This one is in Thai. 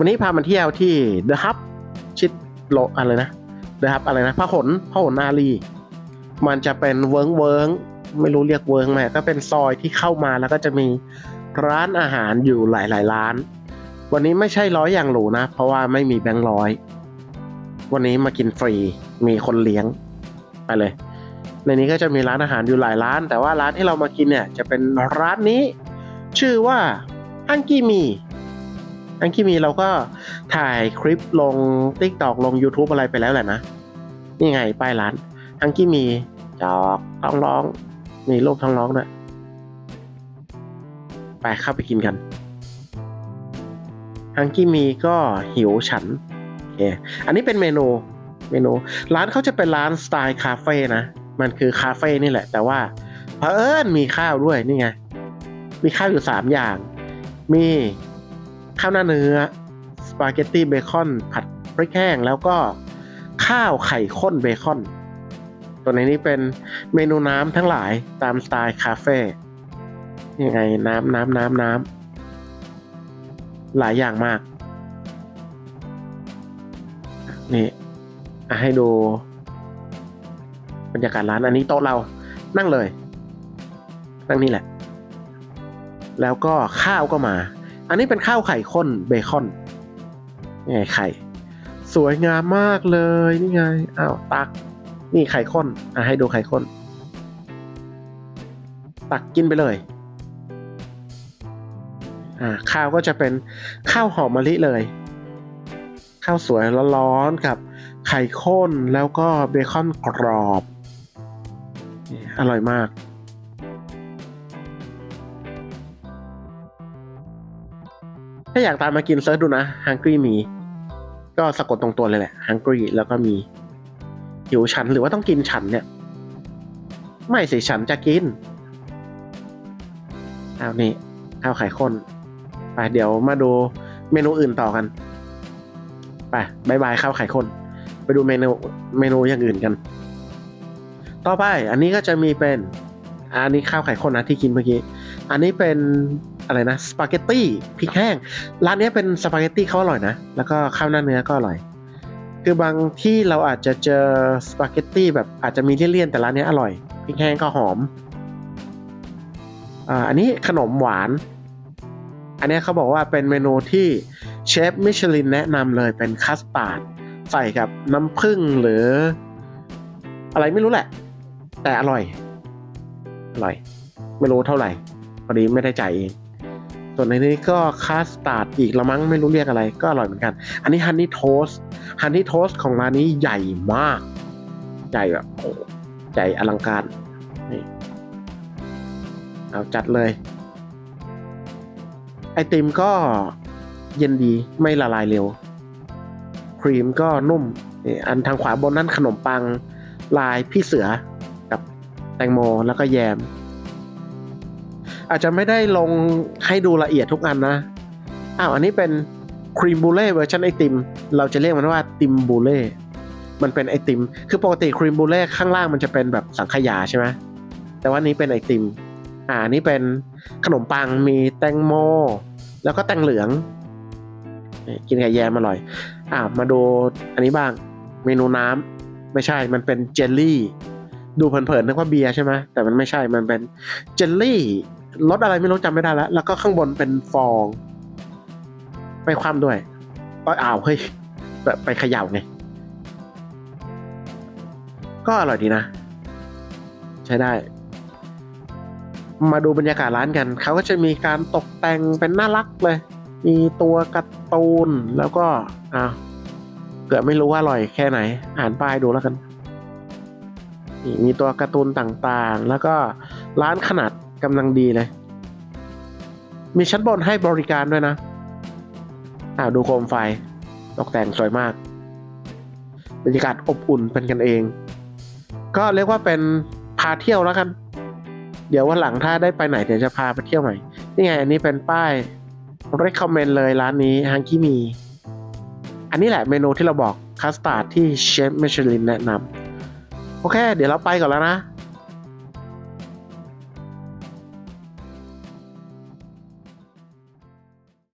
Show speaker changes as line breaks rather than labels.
วันนี้พามาเที่ยวที่ The Hub ชิดโลอะไรนะ The Hub อะไรนะพระหลพหลนารีมันจะเป็นเวิร์งเวิร์งไม่รู้เรียกเวิร์งไหมก็เป็นซอยที่เข้ามาแล้วก็จะมีร้านอาหารอยู่หลาย ๆ ร้าน วันนี้ไม่ใช่ร้อยอย่างหรูนะ เพราะว่าไม่มีแบงค์ร้อย วันนี้มากินฟรีมีคนเลี้ยงไปเลย ในนี้ก็จะมีร้านอาหารอยู่หลายร้าน แต่ว่าร้านที่เรามากินเนี่ยจะเป็นร้านนี้ ชื่อว่าอังกี้มี อังกี้มีเราก็ถ่ายคลิปลง t ิ k t o k ลง YouTube อะไรไปแล้วแหละนะ นี่ไงป้ายร้านอังกี้มีจอกท้องร้อง มีรูปท้องร้องด้วยไปเข้าไปกินกันอังกี้มีก็หิวฉันโอเคอันนี้เป็นเมนูเมนู ร้านเขาจะเป็นร้านสไตล์คาเฟ่นะ มันคือคาเฟ่นี่แหละ แต่ว่าเผอิญมีข้าวด้วยนี่ไง มีข้าวอยู่สามอย่าง มี ข้าวหน้าเนื้อสปาเกตตี้เบคอนผัดพริกแห้ง แล้วก็ข้าวไข่ข้นเบคอน ตัวในนี้เป็นเมนูน้ำทั้งหลายตามสไตล์คาเฟ่ยังไงน้ำน้ำน้ำน้ำหลายอย่างมาก นี่ให้ดูบรรยากาศร้านอันนี้โต๊ะเรานั่งเลย นั่งนี่แหละ แล้วก็ข้าวก็มา อันนี้เป็นข้าวไข่ข้นเบคอนนี่ไงไข่ สวยงามมากเลยนี่ไงอ้าวตัก นี่ไข่ข้นอะให้ดูไข่ข้น ตักกินไปเลยอ่าข้าวก็จะเป็นข้าวหอมมะลิเลย ข้าวสวยร้อนๆกับไข่ข้นแล้วก็เบคอนกรอบ อร่อยมากาอยากตามมากินเซิร์ชดูนะ Hungry มี ก็สะกดตรงตัวเลยแหละ Hungry แล้วก็มี หิวฉันหรือว่าต้องกินฉันเนี่ย ไม่สิฉันจะกินเอานี่ข้าวไข่ข้น ไปเดี๋ยวมาดูเมนูอื่นต่อกัน ไปบายบายข้าวไข่ข้น ไปดูเมนูเมนูอย่างอื่นกัน ต่อไปอันนี้ก็จะมีเป็น อันนี้ข้าวไข่ข้นนะที่กินเมื่อกี้ อันนี้เป็น อะไรนะสปาเกตตี้พริกแห้ง ร้านนี้เป็นสปาเกตตี้เขาอร่อยนะ แล้วก็ข้าวหน้าเนื้อก็อร่อย คือบางที่เราอาจจะเจอสปาเกตตี้แบบอาจจะมีเลี่ยนๆแต่ร้านนี้อร่อยพริกแห้งก็หอมอ่าอันนี้ขนมหวาน อันนี้เขาบอกว่าเป็นเมนูที่เชฟมิชลินแนะนำเลยเป็นคัสตาร์ดใส่กับน้ำผึ้งหรือ อะไรไม่รู้แหละ แต่อร่อย อร่อย ไม่รู้เท่าไหร่พอดีไม่ได้จ่ายเอง ส่วนในนี้ก็คัสตาร์ดอีกละมั้งไม่รู้เรียกอะไร ก็อร่อยเหมือนกัน อันนี้ฮันนี่โทสฮันนี่โทสของร้านนี้ใหญ่มาก ใหญ่แบบโอ้ใหญ่อลังการนี่เอาจัดเลย ไอติมก็เย็นดีไม่ละลายเร็ว ครีมก็นุ่มนี่อันทางขวาบนนั่นขนมปังลายพี่เสือกับแตงโมแล้วก็แยม อาจจะไม่ได้ลงให้ดูละเอียดทุกอันนะอ้าวอันนี้เป็นครีมบูเล่เวอร์ชันไอติม เราจะเรียกมันว่าติมบูเล่ มันเป็นไอติม คือปกติครีมบูเล่ข้างล่างมันจะเป็นแบบสังขยาใช่ไหมแต่ว่านี้เป็นไอติม อ่านี้เป็นขนมปังมีแตงโม แล้วก็แตงเหลือง กินกับแยมอร่อย อ่ามาดูอันนี้บ้าง เมนูน้ำไม่ใช่ มันเป็นเจลลี่ ดูเผินๆนึกว่าเบียร์ใช่ไหมแต่มันไม่ใช่ มันเป็นเจลลี่ รสอะไรไม่รู้จำไม่ได้แล้ว แล้วก็ข้างบนเป็นฟอง ไปความด้วยก็อ้าวเฮ้ยแบบไปเขย่าไง ก็อร่อยดีนะ ใช้ได้ มาดูบรรยากาศร้านกัน เขาก็จะมีการตกแต่งเป็นน่ารักเลย มีตัวการ์ตูน แล้วก็อ้าวเกิดไม่รู้ว่าอร่อยแค่ไหน อ่านป้ายดูแล้วกันนี่มีตัวการ์ตูนต่างๆ แล้วก็ร้านขนาด กำลังดีเลย มีชั้นบนให้บริการด้วยนะอ่าดูโคมไฟ ตกแต่งสวยมาก บรรยากาศอบอุ่นเป็นกันเอง ก็เรียกว่าเป็นพาเที่ยวแล้วกัน เดี๋ยววันหลังถ้าได้ไปไหนเดี๋ยวจะพาไปเที่ยวใหม่ นี่ไง อันนี้เป็นป้าย recommend เลยร้านนี้ฮังกี้มี อันนี้แหละเมนูที่เราบอกคัสตาร์ดที่เชฟมิชลินแนะนำโอเค เดี๋ยวเราไปก่อนแล้วนะ